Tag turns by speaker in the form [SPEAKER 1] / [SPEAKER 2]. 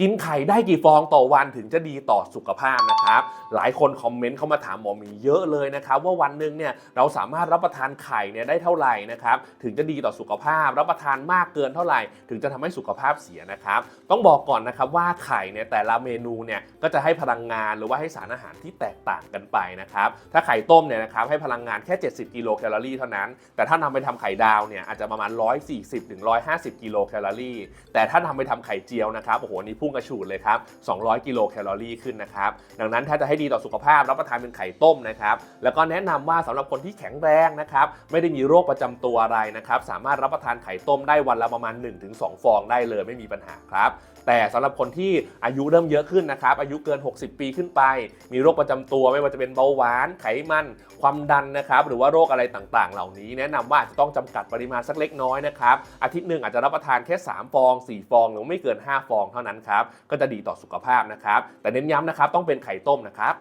[SPEAKER 1] กินไข่ได้กี่ฟองต่อวันถึงจะดีต่อสุขภาพนะครับ หลายคนคอมเมนต์เข้ามาถามหมอหมีเยอะเลยนะครับว่าวันหนึ่งเนี่ยเราสามารถรับประทานไข่เนี่ยได้เท่าไหร่นะครับถึงจะดีต่อสุขภาพ รับประทานมากเกินเท่าไหร่ ถึงจะทำให้สุขภาพเสียนะครับ ต้องบอกก่อนนะครับว่าไข่เนี่ยแต่ละเมนูเนี่ยก็จะให้พลังงานหรือว่าให้สารอาหารที่แตกต่างกันไปนะครับถ้าไข่ต้มเนี่ยนะครับให้พลังงานแค่ 70 กิโลแคลอรี่เท่านั้น แต่ถ้านำไปทำไข่ดาวเนี่ยอาจจะประมาณ 140ถึง150 กิโลแคลอรี่แต่ถ้านำไปทำไข่เจียวนะครับโอ้โหนี่พุงกระฉูดเลยครับ 200 กิโลแคลอรี่ขึ้นนะครับ ดังนั้นถ้าจะให้ดีต่อสุขภาพรับประทานเป็นไข่ต้มนะครับ แล้วก็แนะนำว่าสำหรับคนที่แข็งแรงนะครับ ไม่ได้มีโรคประจำตัวอะไรนะครับ สามารถรับประทานไข่ต้มได้วันละประมาณ 1-2 ฟองได้เลยไม่มีปัญหาครับแต่สำหรับคนที่อายุเริ่มเยอะขึ้นนะครับ อายุเกิน 60 ปีขึ้นไป มีโรคประจำตัวไม่ว่าจะเป็นเบาหวาน ไขมัน ความดันนะครับ หรือว่าโรคอะไรต่างๆ เหล่านี้ แนะนำว่าจะต้องจำกัดปริมาณสักเล็กน้อยนะครับ อาทิตย์หนึ่งอาจจะรับประทานแค่ 3 ฟอง 4 ฟอง หรือไม่เกิน 5 ฟองเท่านั้นครับก็จะดีต่อสุขภาพนะครับแต่เน้นย้ำนะครับต้องเป็นไข่ต้มนะครับ